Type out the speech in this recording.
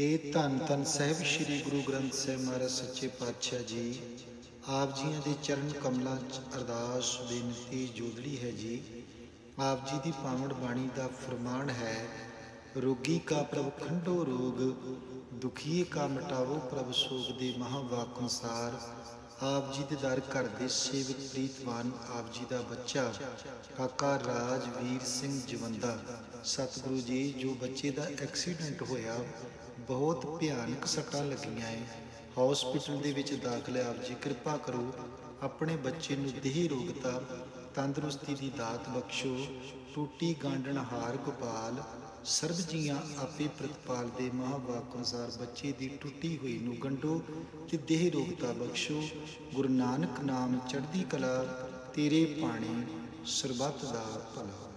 ਹੇ ਧੰਨ ਧੰਨ ਸਾਹਿਬ ਸ੍ਰੀ ਗੁਰੂ ਗ੍ਰੰਥ ਸਾਹਿਬ ਮਹਾਰਾਜ ਸੱਚੇ ਪਾਤਸ਼ਾਹ ਜੀ, ਆਪ ਜੀਆਂ ਦੇ ਚਰਨ ਕਮਲਾਂ 'ਚ ਅਰਦਾਸ, ਬੇਨਤੀ, ਜੋਦੜੀ ਹੈ ਜੀ। ਆਪ ਜੀ ਦੀ ਪਾਵਨ ਬਾਣੀ ਦਾ ਫਰਮਾਨ ਹੈ, ਰੋਗੀ ਕਾ ਪ੍ਰਭ ਖੰਡੋ ਰੋਗ, ਦੁਖੀਏ ਕਾ ਮਿਟਾਵੋ ਪ੍ਰਭ ਸੋਗ ਦੇ ਮਹਾਵਾਕ ਅਨੁਸਾਰ ਆਪ ਜੀ ਦੇ ਦਰ ਘਰ ਦੇ ਸੇਵਕ ਪ੍ਰੀਤਵਾਨ, ਆਪ ਜੀ ਦਾ ਬੱਚਾ, ਕਾਕਾ ਰਾਜਵੀਰ ਸਿੰਘ ਜਵੰਦਾ। ਸਤਿਗੁਰੂ ਜੀ, ਜੋ ਬੱਚੇ ਦਾ ਐਕਸੀਡੈਂਟ ਹੋਇਆ, ਬਹੁਤ ਭਿਆਨਕ ਸੱਟਾਂ ਲੱਗੀਆਂ ਏ ਹਸਪੀਟਲ ਦੇ ਵਿੱਚ ਦਾਖਲ ਹੈ ਆਪ ਜੀ, ਕਿਰਪਾ ਕਰੋ, ਆਪਣੇ ਬੱਚੇ ਨੂੰ ਦੇਹ ਰੋਗਤਾ ਤੰਦਰੁਸਤੀ ਦੀ ਦਾਤ ਬਖਸ਼ੋ, ਟੂਟੀ ਗਾਂਡਣ ਹਾਰ ਗੋਪਾਲ, ਸਰਬ ਜੀਆਂ ਆਪੇ ਪ੍ਰਤਪਾਲ ਦੇ ਮਹਾਵਾਕ ਅਨੁਸਾਰ ਬੱਚੇ ਦੀ ਟੁੱਟੀ ਹੋਈ ਨੂੰ ਗੰਢੋ ਤੇ ਦੇਹ ਰੋਗਤਾ ਬਖਸ਼ੋ। ਗੁਰੂ ਨਾਨਕ ਨਾਮ ਚੜ੍ਹਦੀ ਕਲਾ, ਤੇਰੇ ਪਾਣੀ ਸਰਬੱਤ ਦਾ ਭਲਾ।